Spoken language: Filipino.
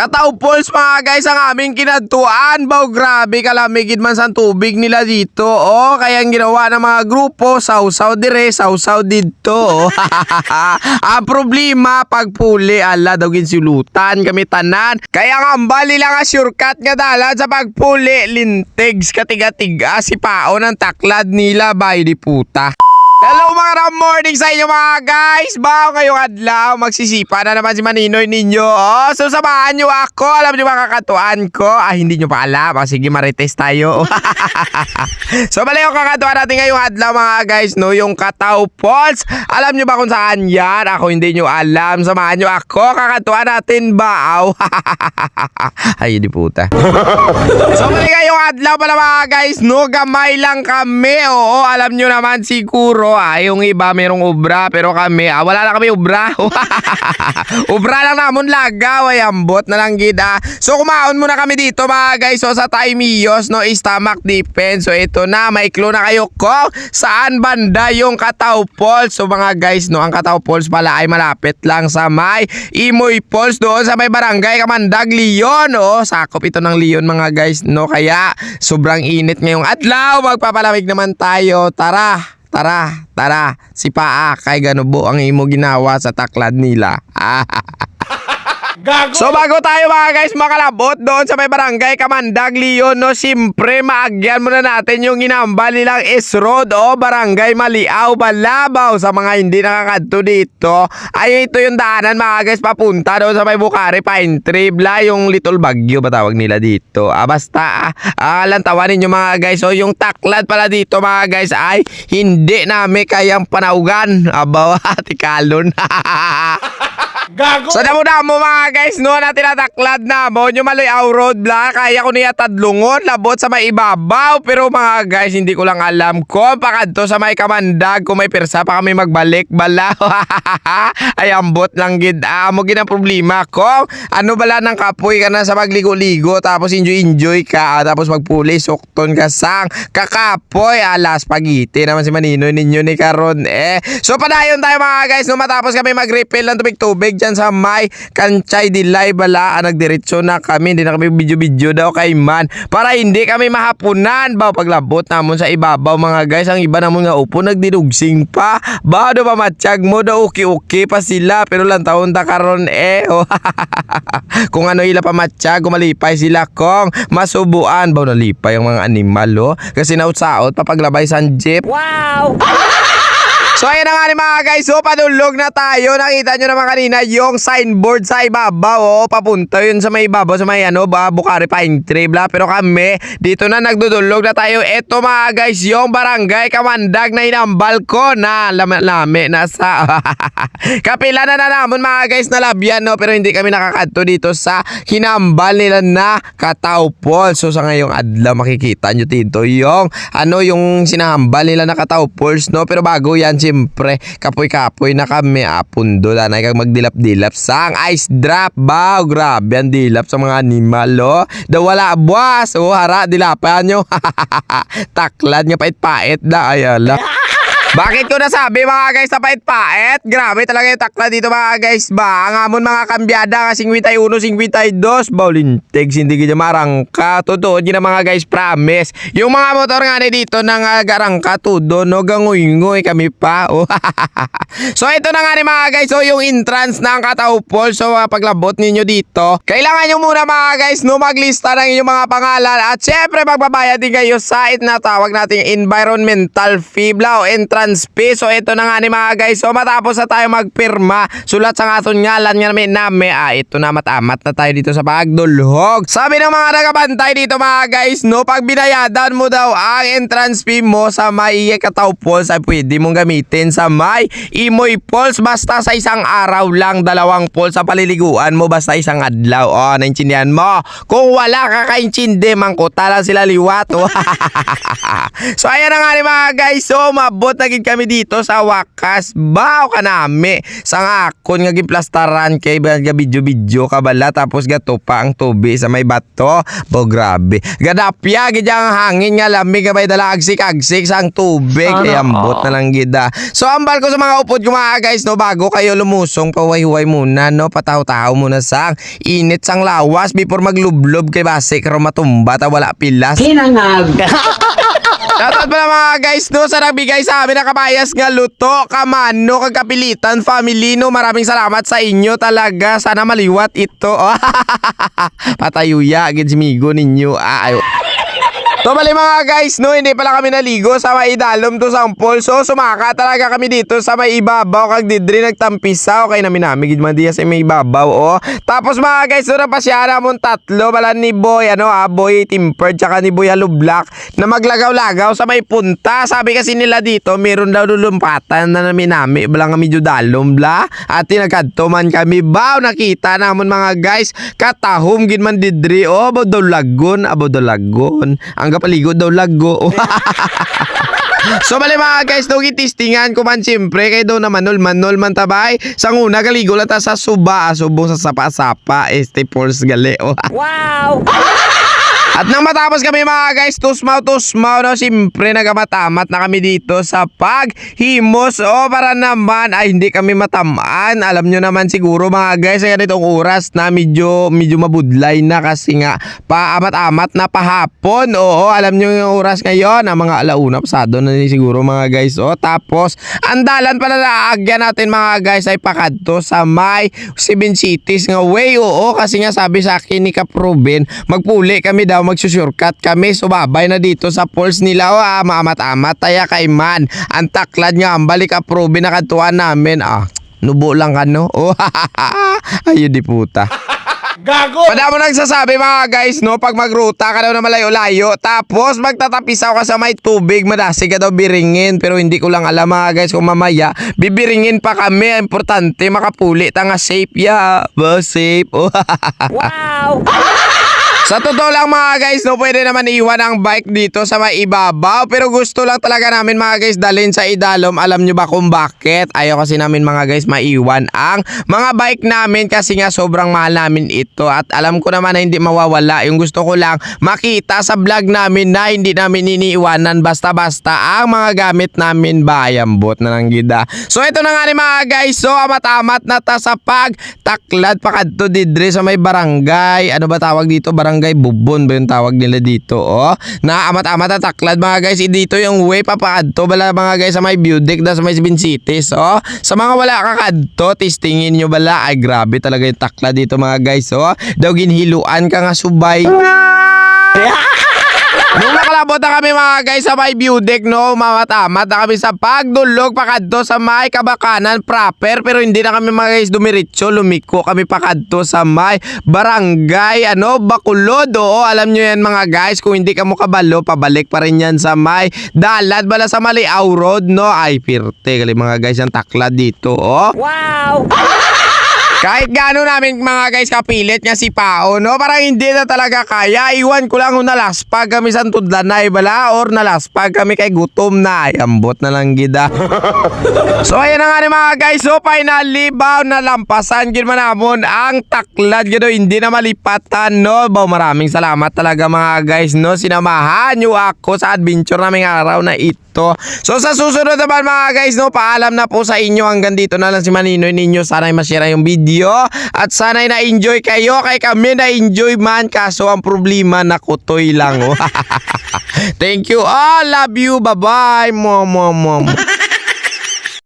Kataw Falls mga guys ang aming kinadtuan. Baw grabe kalamigid man sa tubig nila dito. Oh, kaya ang ginawa ng mga grupo, sausaw dire, sausaw dito. Ang problema pagpuli ala daw ginsulutan kami tanan. Kaya nga ang bali lang nga shortcut nga dalan sa pagpuli lintigs katiga-tiga si pao ng taklad nila bay di puta. Hello mga ram morning sa inyo mga guys! Bao ngayong adlaw, magsisipa na naman si Maninoy ninyo. Oh, so samahan nyo ako. Alam nyo mga kakatuan ko. Ah, hindi nyo pa alam. Ah, sige, marites tayo. so bali yung kakatuan natin ngayong adlaw mga guys, no? Yung Kataw Falls. Alam nyo ba kung saan yan? Ako hindi nyo alam. Samahan nyo ako. Kakatuan natin bao. Ay, di puta. So mali ngayong adlaw pala mga guys, no? Gamay lang kami. Oo, alam nyo naman siguro, ah, yung iba merong ubra, pero kami, ah, wala na kami ubra. ubra lang namon lagaw, ay ambot na lang gida. So kumaon muna kami dito mga guys, so sa Taimiyos, no? Stomach defense. So ito na, clue na kayo kung saan banda yung Kataw Falls. So mga guys, no, ang Kataw Falls pala ay malapit lang sa may Imoy Falls doon sa may barangay Kamandag, Leon. Oh, sakop ito ng Leon mga guys, no? Kaya sobrang init ngayong adlaw. Magpapalamig naman tayo. Tara, tara, tara. Si Paa kay ganubo ang imo ginawa sa taklad nila. Gago! So bago tayo mga guys makalabot doon sa may barangay Kamandag, Leon, no, siyempre maagyan muna natin yung inambal nilang S-Road o barangay Maliaw, Balabaw sa mga hindi nakakadto dito. Ay ito yung daanan mga guys papunta doon sa may Bukari Pine Tree, bla yung Little Bagyo ba tawag nila dito. Ah, basta ah, lantawan ninyo mga guys. So yung taklad pala dito mga guys ay hindi namin kayang panaugan. Abaw, tikalon. Gago! So damo-damo mga guys no na tinataklad na mo. Nyo maloy road bla kaya ko niya tadlungon labot sa may ibabaw. Pero mga guys hindi ko lang alam kung pakadto sa may kamandag kung may persa pa kami magbalik bala. Ay ambot lang gid. Amo gid ang problema. Ko ano bala ng kapoy ka na sa magligo-ligo tapos enjoy-enjoy ka ah, tapos magpuli sukton ka sang kakapoy. Alas pagiti naman si Maninoy ninyo ni karon eh. So padayon tayo mga guys no matapos kami mag-refill ng tubig-tubig dyan sa may kanchay dilay bala. Ah, nagdiretso na kami. Hindi na kami video-video daw kay man. Para hindi kami mahapunan. Ba paglabot namon sa ibabaw mga guys. Ang iba namon nga upo nagdidugsing pa. Ba do pa matsyag mo daw. Okay-okay pa sila. Pero lang taon ta karon eh. Oh. kung ano ila pa matsyag kumalipay sila kung masubuan. Ba nalipay ang mga animal oh. Kasi nautsaot papaglabay sa jeep. Wow! So ayan na nga ni mga guys, so padulog na tayo. Nakita nyo naman kanina yung signboard sa ibabaw. Oh, papunta yun sa may ibabaw, sa may ano, ba, Bukari Pine Tree. Bla. Pero kami, dito na nagdudulog na tayo. Ito mga guys, yung barangay Kamandag na inambal ko na lami, lami nasa kapila na na namon mga guys na labyan. No? Pero hindi kami nakakadto dito sa hinambal nila na Katawpol. So sa ngayong adlaw makikita nyo dito yung ano yung sinahambal nila na Katawpols. No? Pero bago yan, siyempre, kapoy-kapoy na kami. Apundo na kag magdilap-dilap sang ice drop. Ba, grabe ang dilap sa mga animal, oh. Da wala buwas. Oh, hara, dilapan nyo. Taklad nga pait-pait na. Ayala. Bakit ko nasabi mga guys na pait-pait? Grabe talaga yung takla dito mga guys ba? Ang amon mga kambyada nga 51, 52. Baulintegs, hindi gina marangka. Totoo gina mga guys, promise. Yung mga motor nga dito nang uh, garangka tudo, no gangoy-ngoy kami pa. Oh. so ito na nga ni mga guys, so yung entrance ng Kataupol. So uh, paglabot ninyo dito, kailangan nyo muna mga guys no maglista ng inyong mga pangalan at syempre magbabayad din kayo sa itinatawag nating environmental fee bla o entrance fee. Ito na nga ni mga guys. So matapos na tayo magpirma, sulat sa aton ngalan nga namin nami. Ah, ito na matamat na tayo dito sa pagdulhog. Sabi ng mga nagabantay dito mga guys, no, pag binayadan mo daw ang entrance fee mo sa may Kataw Falls ay pwede mong gamitin sa may Imoy Falls basta sa isang araw lang, dalawang falls sa paliliguan mo basta isang adlaw. Oh, naintindihan mo? Kung wala ka kaintindi, mangkuta lang sila liwat. So ayan na nga ni mga guys. So mabot na naging kami dito sa wakas. Bao ka nami. Sa ngakon nga giplastaran kay nga video-video kabala tapos gato pa ang tubi sa may bato. Bo grabe. Gadapya gid ang hangin nga lamig nga may dala agsik-agsik sa ang tubig. Kay ambot na lang gida. So ambal ko sa mga upod ko mga guys no bago kayo lumusong pawayway muna no pataw-taw muna sa init sang lawas before maglublob kay base karo matumba ta wala pilas. Hinangag. Shoutout pala mga guys no sa nagbigay sa amin ng kabayas nga luto, kamano, kagkapilitan, family no. Maraming salamat sa inyo talaga. Sana maliwat ito. Patayuya, agad si Migo ninyo. Ah, ayo. So bali mga guys, no, hindi pala kami naligo sa may idalom to sampol. So sumaka talaga kami dito sa may ibabaw kag didri nagtampisaw kay namin namin gid man diya sa may ibabaw oh. Tapos mga guys, so napasyara mong tatlo bala ni Boy ano, ah, Boy Timpered tsaka ni Boy Halo Black na maglagaw-lagaw sa may punta. Sabi kasi nila dito, meron daw lulumpatan na namin namin bala nga medyo dalom bla. At nagkadto man kami baw nakita namon mga guys, katahom gid man didri oh, abo daw lagon, abo daw lagon. Ang kapaligo daw lago. So bali mga guys, daw gitistingan ko man siyempre kay daw na manol manol man tabay. Sa una kaligo lang ta sa suba, subong sa sapa-sapa, este pulse gali. Oh. Wow! At nang matapos kami mga guys, tusmaw tusmaw no, siyempre nagamatamat na kami dito sa paghimos. O para naman ay hindi kami matamaan. Alam nyo naman siguro mga guys, ay ganitong oras na medyo, medyo mabudlay na kasi nga paamat-amat na pahapon. Oo, alam nyo yung oras ngayon, ang mga alauna pasado na din siguro mga guys. O tapos, ang dalan pala na aagyan natin mga guys ay pakadto sa may Seven Cities nga way. Oo, kasi nga sabi sa akin ni Kaproben, magpuli kami daw, magsusurkat kami. Sumabay na dito sa pulse nila. O, ah, maamat-amat, taya kay man. Ang taklad nga, ang balik Kaproben na katuan namin. Ah, nubo lang ka no? Oh, ayun di puta. Gago! Madamo nagsasabi mga guys, no, pag magruta ka daw na malayo-layo, tapos magtatapisaw ka sa may tubig, madasi ka daw biringin, pero hindi ko lang alam mga guys kung mamaya, bibiringin pa kami, importante makapuli, tanga safe ya, ba safe, oh, Wow! Sa totoo lang mga guys, no, pwede naman iwan ang bike dito sa may ibabaw. Pero gusto lang talaga namin mga guys dalhin sa idalom. Alam nyo ba kung bakit? Ayaw kasi namin mga guys maiwan ang mga bike namin kasi nga sobrang mahal namin ito. At alam ko naman na hindi mawawala. Yung gusto ko lang makita sa vlog namin na hindi namin iniiwanan basta-basta ang mga gamit namin bayambot na lang gida. So ito na nga ni mga guys. So amat-amat na ta sa pagtaklad pakadto didre sa may barangay. Ano ba tawag dito? Barangay Bubon ba yung tawag nila dito? Oh, na amat-amat na taklad mga guys. Eh, Dito yung way papaadto bala mga guys sa may deck da sa may Seven Cities. Oh, sa mga wala kakadto, testingin nyo bala. Ay grabe talaga yung taklad dito mga guys. Oh, daw ginhiluan ka nga subay. Nung nakalabot na kami mga guys sa may view deck no, mamatamat na kami sa pagdulog pakadto sa may kabakanan proper pero hindi na kami mga guys dumiritso, lumiko kami pakadto sa may barangay ano, Bakulod. Oo, alam nyo yan mga guys, kung hindi ka kabalo, pabalik pa rin yan sa may dalat bala sa Maliaw Road no. Ay, pirte kali mga guys ang taklad dito, oh. Wow! Kahit gaano namin mga guys kapilit nga si Pao, no? Parang hindi na talaga kaya. Iwan ko lang kung nalaspag kami sa tudlanay bala or nalaspag kami kay gutom na. Ay, ambot na lang gida. so ayan na nga ni mga guys. So finally, baw na lampasan gid man namon ang taklad gado hindi na malipatan no. Baw maraming salamat talaga mga guys no. Sinamahan niyo ako sa adventure naming araw na ito. So sa susunod naman mga guys no, paalam na po sa inyo hanggang dito na lang si Maninoy ninyo. Sana'y ma-share yung video at sana'y na-enjoy kayo kay kami na-enjoy man kaso ang problema nakutoy lang. Oh. Thank you all. Love you. Bye-bye. Mom, mom, mom.